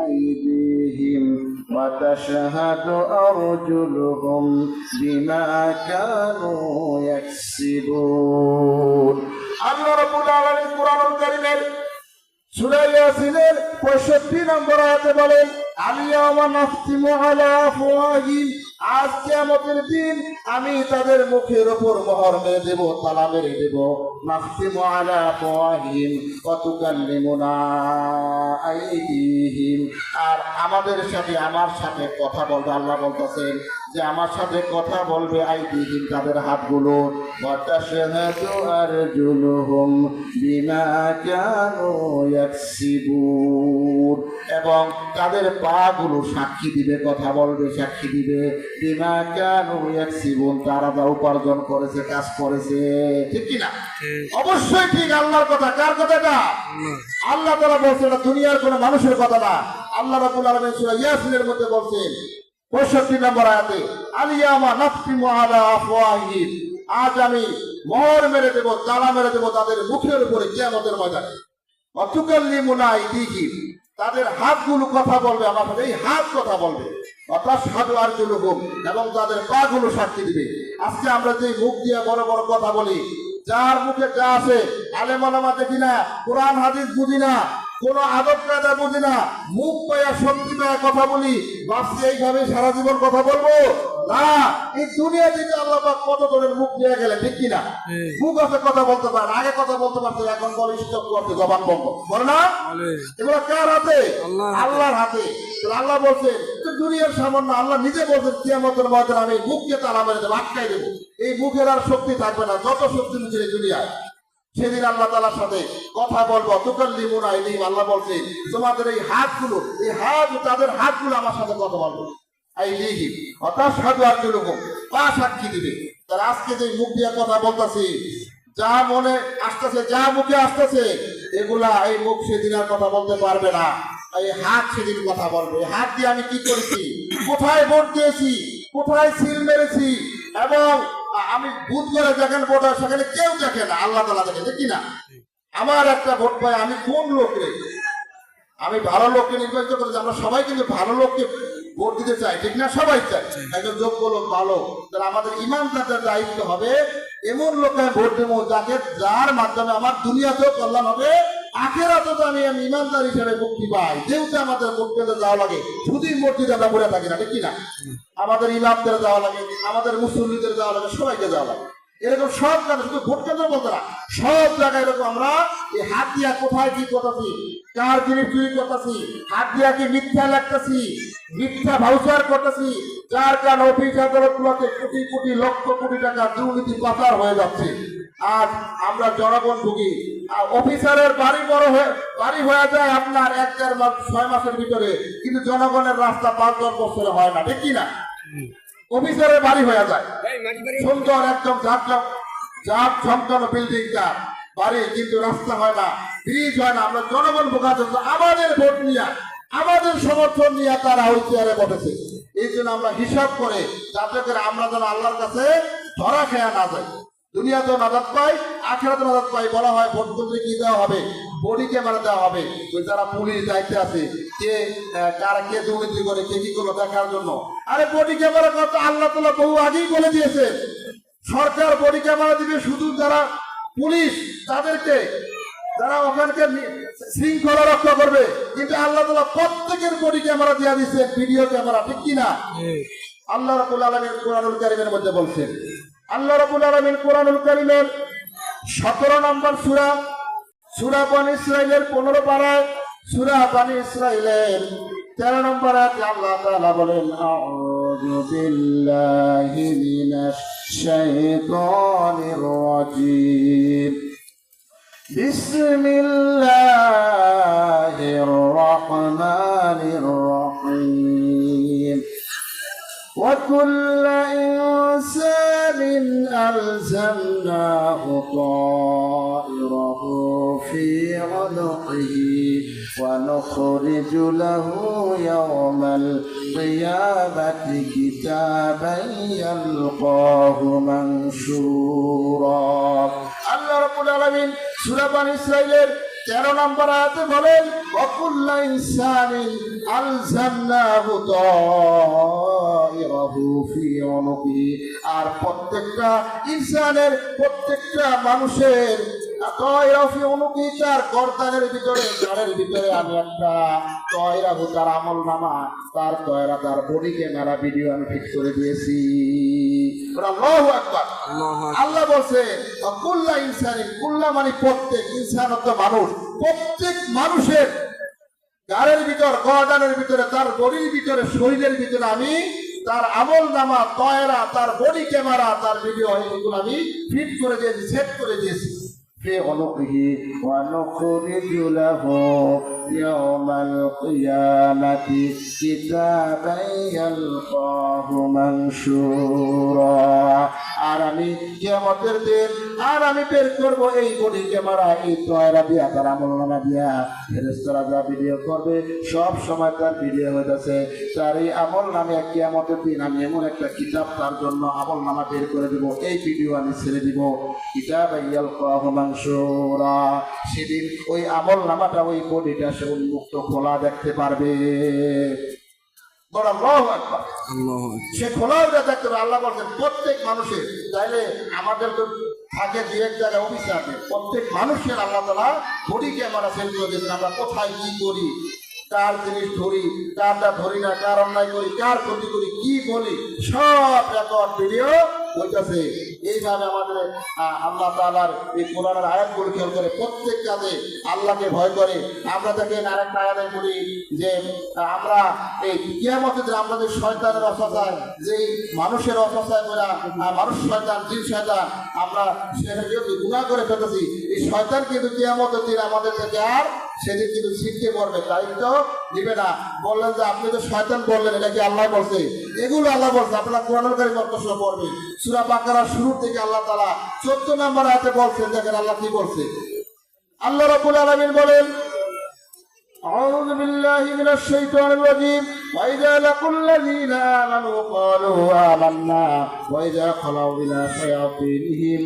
أيديهم وتشهد أرجلهم بما كانوا يكسبون আল্লাহ রাব্বুল আলামিন কোরআনুল কারীমের সূরা ইয়াসিনের 65 নম্বর আয়াতে বলেন আজ কিয়ামতের দিন আমি তাদের মুখের উপর মোহর মেরে দেব, তালা মেরে দেব। নাফতিমু আলা আফওয়াহিম ওয়া তুকাল্লিমুনা আইদিহিম। আর আমাদের সাথে, আমার সাথে কথা বলবে আল্লাহ বলতেছেন যে, আমার সাথে কথা বলবে আইদিহিম তাদের হাতগুলো। ওয়া তাশহাদু আরজুলুহুম বিমা কানু ইয়াকসিবুন। এবং তাদের পা গুলো সাক্ষী দিবে কথা বলবে সাক্ষী দিবে। বিমা কানু ইয়াকসিবুন তারা যা উপার্জন করেছে কাজ করেছে। ঠিক কি না অবশ্যই ঠিক আল্লাহর কথা। কার কথাটা আল্লাহ। তারা বলছে এটা দুনিয়ার কোনো মানুষের কথা না। আল্লাহ রাব্বুল আলামিন সূরা ইয়াসিনের মধ্যে বলছেন 65 নম্বর আয়াতে আলিয়ামা নাফতিমু আলা আফওয়াহিম আজ আমি মোহর মেরে দেব তালা মেরে দেব তাদের মুখের উপরে কিয়ামতের ময়দানে। অতুকাল্লিমুনা আইদিহিম। তাদের হাতগুলো কথা বলবে আমার সাথে এই হাত কথা বলবে। অর্থাৎ সাধু আর হুকুম এবং তাদের পাগুলো সাক্ষী দিবে। আজকে আমরা যে মুখ দিয়ে বড় বড় কথা বলি, যার মুখে যা আছে আলেমালামা দেখি না কোরআন, হাদিস বুঝি না কোন আদব কায়দা বুঝি না। মুখ পায়া শক্তি পায়া কথা বলি। ভাবছি এইভাবে সারা জীবন কথা বলব? না এই দুনিয়া থেকে আল্লাহ পাক কত ধরনের মুখ নিয়ে গেলে ঠিক কিনা? মুখ আছে কথা বলতে পারে আগে কথা বলতে পারছে এখন বলে স্টপ করতে জবান বন্ধ। বলে না? এগুলো কার হাতে? আল্লাহর হাতে। আল্লাহ বলছেন দুনিয়ার সামান্য আল্লাহ নিজে বলছেন কিয়ামতের ময়দানে আমি মুখকে তালা মেরে দেবো আটকাই দেবো। এই মুখের আর শক্তি থাকবে না যত শক্তি এই দুনিয়ায়। সেদিন আল্লাহ তালার সাথে কথা বলব। তুকাল্লি মুনা ইলিম আল্লাহ বলছে, তোমাদের এই হাতগুলো, এই হাত, তাদের হাতগুলো আমার সাথে কথা বলব। এই লিহি অর্থাৎ সাধু আর লোক পা সাক্ষী দিবে। তার আজকে যে মুখ দিয়ে কথা বলতেছি, যা মনে আসতেছে, যা মুখে আসতেছে, এগুলা এই মুখ সেদিন আর কথা বলতে পারবে না। এই হাত সেদিন কথা বলবে। হাত দিয়ে আমি কি করেছি? কোথায় ভোট দিয়েছি? কোথায় সিল মেরেছি? এবং আমি বুথ করে যেখানে ভোট হয় সেখানে কেউ দেখে না, আল্লাহ তালা দেখে, দেখি না। আমার একটা ভোট পাই আমি কোন লোকরে আমি ভালো লোককে নির্বাচিত করেছি, আমরা সবাই কিন্তু ভালো লোককে ভোট দিতে চাই, ঠিক না? সবাই চাই। একজন যোগ্য লোক, ভালো। তাহলে আমাদের ইমানদারদের দায়িত্ব হবে, এমন লোককে আমি ভোট দেবো যাকে, যার মাধ্যমে আমার দুনিয়াতেও কল্যাণ হবে আখেরাতে তো আমি আমি ইমানদার হিসেবে মুক্তি পাই। যেহেতু আমাদের ভোট যাওয়া লাগে শুধুই মসজিদে আমরা ঘুরে থাকি না, ঠিক কিনা? আমাদের ইমামদের যাওয়া লাগে, আমাদের মুসল্লিদের যাওয়া লাগে, সবাইকে যাওয়া লাগে। এরকম সব জায়গায়, শুধু ভোট কেন্দ্র বলতে না, সব জায়গায় এরকম আমরা এই হাত দিয়া কোথায় কি করতেছি কার জিনিস চুরি করতেছি হাত দিয়া কি মিথ্যা লাগতেছি মিথ্যা ভাউচার করতেছি যার কারণে অফিস আদালত গুলোতে কোটি কোটি লক্ষ কোটি টাকা দুর্নীতি পাচার হয়ে যাচ্ছে। আজ আমরা জনগণ ভুগি। আর অফিসারের বাড়ি বড় হয়ে বাড়ি হয়ে যায় আপনার এক দেড় মাস ছয় মাসের ভিতরে কিন্তু জনগণের রাস্তা পাঁচ দশ বছরে হয় না ঠিক না? অফিসারের বাড়ি হয়ে যায়। সুন্দর একদম ঝাঁকঝাম ঝাঁক ঝমকানো বিল্ডিংটা বাড়ি কিন্তু রাস্তা হয় না ব্রিজ হয় না। আমরা জনগণ জন্য আমাদের ভোট নিয়ে, আমাদের সমর্থন নিয়ে তারা ওই চেয়ারে বসেছে। এই জন্য আমরা হিসাব করে যাতে করে আমরা যেন আল্লাহর কাছে ধরা খেয়া না যাই। দুনিয়াতেও নাজাত পাই আখেরাতেও নাজাত পাই বলা হয় ভোট কেন্দ্রে কি দেওয়া হবে? বডি ক্যামেরা দেওয়া হবে। ওই যারা পুলিশ দায়িত্বে আছে, কে কারা কে দুর্নীতি করে, কে কি করল দেখার জন্য? আরে বডি ক্যামেরা কথা আল্লাহ তালা বহু আগেই বলে দিয়েছে সরকার বডি ক্যামেরা দিবে শুধু যারা পুলিশ তাদেরকে যারা ওখানকে শৃঙ্খলা রক্ষা করবে কিন্তু আল্লাহ তালা প্রত্যেকের বডি ক্যামেরা দিয়ে দিচ্ছে ভিডিও ক্যামেরা ঠিক কিনা আল্লাহ রাবুল আলমিন কোরআনুল কারিমের মধ্যে বলছেন আল্লাহ রাবুল আলমিন কোরআনুল কারিমের সতেরো নম্বর সুরা সুরা বান ইসরায়েলের পনেরো পাড়ায় সুরা বান ইসরায়েলের তেরো নম্বর আল্লাহ তাআলা বলেন আউযু বিল্লাহি মিনাশ الشيطان الرجيم. بسم الله الرحمن الرحيم. وكل إنسان ألزمناه طائره في عنقه ونخرج له يوم القيامة كتابا يلقاه منشورا الله رب العالمين سورة بني إسرائيل তেরো নম্বর আয়াতে বলেন অকুল্লা ইনসানিন আলজান্নাহু তাইরাহু ফি উনুকি আর প্রত্যেকটা ইনসানের প্রত্যেকটা মানুষের তয়রা ফি উনুকি তার গর্দানের ভিতরে গাড়ের ভিতরে আমি একটা তয়রাহু তার আমল নামা তার তয়রা তার বডি ক্যামেরা ভিডিও আমি ফিট করে দিয়েছি। আল্লাহ বলছে কুল্লা ইনসানিন কুল্লা মানে প্রত্যেক ইনসান মানুষ। প্রত্যেক মানুষের গাড়ের ভিতর গর্দানের ভিতরে তার বডির ভিতরে শরীরের ভিতরে আমি তার আমল নামা তয়রা তার বডি ক্যামেরা তার ভিডিও এগুলো আমি ফিট করে দিয়েছি সেট করে দিয়েছি। في عنقه ونخرج له يوم القيامة كتابا يلقاه منشورا আর আমি কিয়ামতের দিন, আর আমি বের করব এই বডি ক্যামেরা এই তয়রা দিয়া, তার আমল নামা দিয়া। ফেরেস্তারা যা ভিডিও করবে, সব সময় তার ভিডিও হইতেছে। তার এই আমল নামে কিয়ামতের দিন আমি এমন একটা কিতাব তার জন্য আমল নামা বের করে দেব, এই ভিডিও আমি ছেড়ে দিব। কিতাব ইয়াল মাংসরা। সেদিন ওই আমল নামাটা ওই বডিটা সে উন্মুক্ত খোলা দেখতে পারবে। সে খোলাও যা থাকতে হবে আল্লাহ বলছেন প্রত্যেক মানুষের তাইলে আমাদের তো থাকে দু এক জায়গায় অফিসে আছে প্রত্যেক মানুষের আল্লাহ তালা ঘড়ি ক্যামেরা সেট করে দিয়েছেন আমরা কোথায় কি করি কার জিনিস ধরি কারটা ধরি না কার অন্যায় করি কার ক্ষতি করি কি বলি সব রেকর্ড ভিডিও হইতেছে এইভাবে আমাদের আল্লাহ তালার এই কোরআনের আয়াতগুলো খেয়াল করে প্রত্যেক কাজে আল্লাহকে ভয় করে। আমরা তাকে আরেকটা আয়াতে বলি যে আমরা এই কিয়ামতের আমাদের শয়তানের অসহায়, যে মানুষের অসহায় করা মানুষ শয়তান, জিন শয়তান, আমরা সেটা যেহেতু গুণা করে ফেলেছি। এই শয়তান কিন্তু কিয়ামতের দিন আমাদের থেকে আর সেদিন কিন্তু ছিটকে পড়বে তাই তো দিবে না বললেন যে আপনি তো শয়তান বললেন এটা কি আল্লাহ বলছে এগুলো আল্লাহ বলছে আপনারা কোরআনের কারি মর্তস্য পড়বে সুরা বাকারা শুরুর থেকে আল্লাহ তালা চোদ্দ নম্বর হাতে বলছেন দেখেন আল্লাহ কি বলছে আল্লাহ রবুল আলমিন বলেন أعوذ بالله من الشيطان الرجيم وإذا لقوا الذين آمنوا قالوا آمنا وإذا خلوا إلى شياطينهم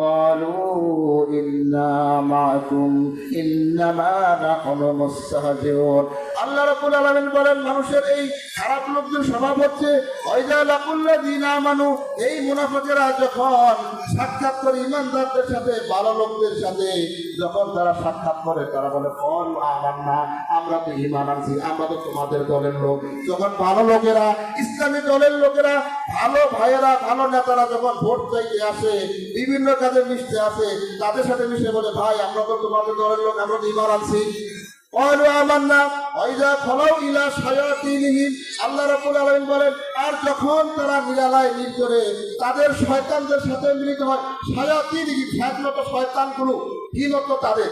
قالوا إنا معكم إنما نحن مستهزئون আল্লাহ রাব্বুল আলামিন বলেন মানুষের এই খারাপ লোকদের স্বভাব হচ্ছে ওয়াইদা লাকুল্লাযিনা আমানু এই মুনাফিকেরা যখন সাক্ষাৎ করে ইমানদারদের সাথে ভালো লোকদের সাথে যখন তারা সাক্ষাৎ করে তারা বলে কল আমার না আমরা তো ইমান আনছি আমরা তো তোমাদের দলের লোক যখন ভালো লোকেরা ইসলামী দলের লোকেরা ভালো ভাইয়েরা ভালো নেতারা যখন ভোট চাইতে আসে বিভিন্ন কাজে যাদের মিশতে আছে, তাদের সাথে মিশে বলে, ভাই, আমরা তো তোমাদের দলের লোক, আমরা তো ইমান আনছি। আল্লাহ বলেন, আর যখন তারা নিরালায় মিল করে, তাদের শয়তানদের সাথে মিলিত হয়। সায়াতি দিঘি খ্যাতমতো শয়তানগুলো, কি মতো তাদের?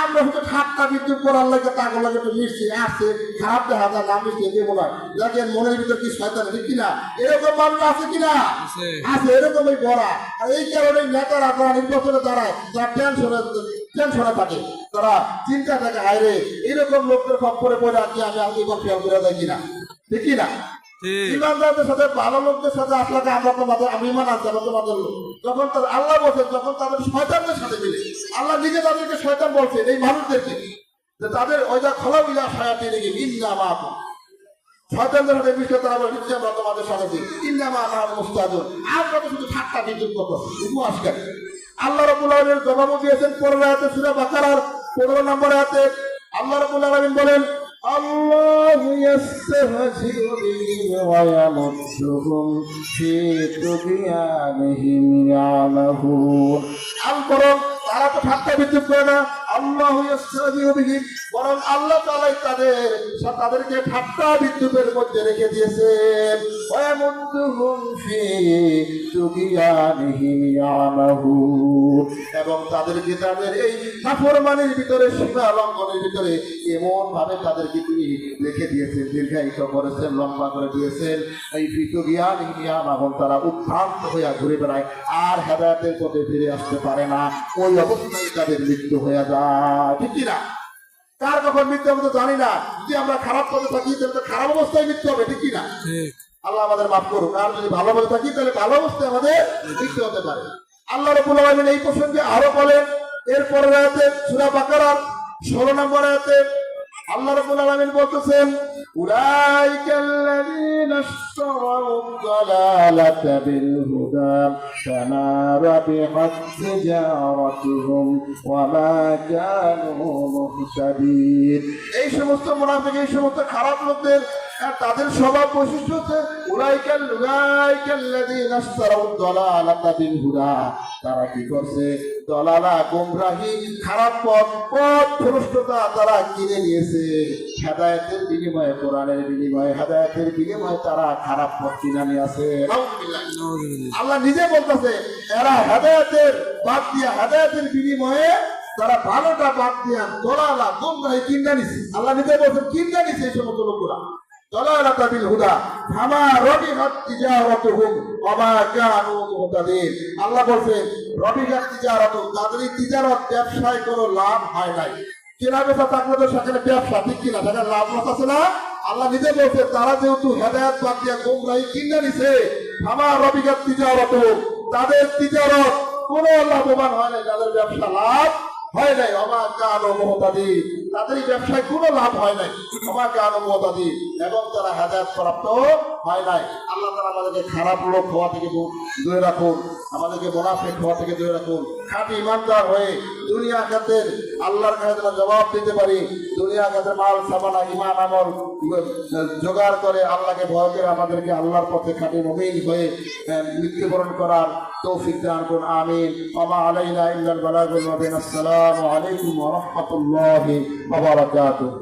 আমরা হয়তো ঠাট্টা বিদ্যুৎ করার লাগে তাগর লাগে মিশছি আসছে খারাপ দেখা যায় না মিশছে দেখেন মনের ভিতর কি শয়তান ঠিক কিনা? এরকম মানুষ আছে কিনা? আছে। এরকম এই গড়া আর এই কারণে নেতারা যারা নির্বাচনে দাঁড়ায় যারা টেনশনে টেনশনে থাকে তারা চিন্তা থাকে হায়রে এরকম লোকদের খপ্পরে পড়ে আর কি আমি আগে ফেল করে দেয় কিনা ঠিক কিনা আল্লাহ বলছেন তাদেরকে তাদের সাথে আমরা সাথে শুধু রবুল আলমের দিয়েছেন পনেরো হাতে সুরা বাকারার, পনেরো নম্বর হাতে আল্লাহ রবুল বলেন الله يستهزئ بهم ويمدهم في طغيانهم يعمهون আল বরং তারা তো ঠাট্টা বিদ্যুৎ করে না আল্লাহ বরং আল্লাহ তাআলাই তাদের তাদেরকে ঠাট্টা বিদ্রুপের মধ্যে রেখে দিয়েছেন। এবং তাদেরকে তাদের এই নাফরমানির ভিতরে, সীমা লঙ্ঘনের ভিতরে এমন ভাবে তাদেরকে তিনি রেখে দিয়েছেন, দীর্ঘায়িত করেছেন, লম্বা করে দিয়েছেন। এই ফিতুগিয়ান ইয়ামাহুন তারা উদ্ভ্রান্ত হইয়া ঘুরে বেড়ায়, আর হেদায়েতের পথে ফিরে আসতে পারে না। ওই অবস্থায় তাদের মৃত্যু হয়ে যায়। ঠিক না কার কখন মৃত্যু হবে তো জানি না। যদি আমরা খারাপ পথে থাকি তাহলে তো খারাপ অবস্থায় মৃত্যু হবে ঠিক কি না আল্লাহ আমাদের মাফ করুক। আর যদি ভালো পথে থাকি তাহলে ভালো অবস্থায় আমাদের মৃত্যু হতে পারে। আল্লাহ রবুল আলমিন এই প্রসঙ্গে আরও বলেন। এরপরে আছে সুরা বাকারার 16 নম্বর আয়াতে আল্লাহ রাব্বুল আলামিন বলতেছেন হুদা এই সমস্ত মুনাফিক, এই সমস্ত খারাপ লোকদের আর তাদের স্বভাব বৈশিষ্ট্য হচ্ছে উলাইকাল উলাইকাল্লাযীনা দলা দালালাতা হুদা তারা কি করছে? দলালা খারাপ পথ পথ তারা কিনে নিয়েছে। হেদায়েতের বিনিময়ে, কোরআনের বিনিময়ে, হেদায়েতের বিনিময়ে তারা খারাপ পথ কিনে নিয়েছে আল্লাহ নিজে বলতেছে, এরা হেদায়েতের বাদ দিয়া, হেদায়েতের বিনিময়ে তারা ভালোটা বাদ দিয়া দলালা, গোমরাহি কিনে নিছে। আল্লাহ নিজে বলছেন, কিনে নিছে এই সমস্ত লোকগুলা। আল্লাহ নিজে বলছে তারা যেহেতু হেদায়াত বাদ দিয়া গোমরাহি কিনে নিছে ফামা রবিহাত তিজারাতু তাদের তিজারত কোনো লাভবান হয় নাই তাদের ব্যবসা লাভ হয় নাই। অমা কান তাদের এই ব্যবসায় কোনো লাভ হয় নাই। তোমাকে আনুমতা মহতাদি এবং তারা হাজার প্রাপ্ত হয় নাই। আল্লাহ তারা আমাদেরকে খারাপ লোক হওয়া থেকে দূরে রাখুন। আমাদেরকে মোনাফেক হওয়া থেকে দূরে রাখুন। খাঁটি ইমানদার হয়ে দুনিয়া খাতের আল্লাহর কাছে যেন জবাব দিতে পারি, দুনিয়া খাতের মাল, সামানা ইমান আমল, জোগাড় করে আল্লাহকে ভয় করে আমাদেরকে আল্লাহর পথে খাঁটি মমিন হয়ে মৃত্যুবরণ করার তৌফিক দান করুন, আমিন। ওমা আলাইনা ইল্লাল বালাগুল মুবিন। আসসালামু আলাইকুম ওয়া রাহমাতুল্লাহি ওয়া বারাকাতুহু।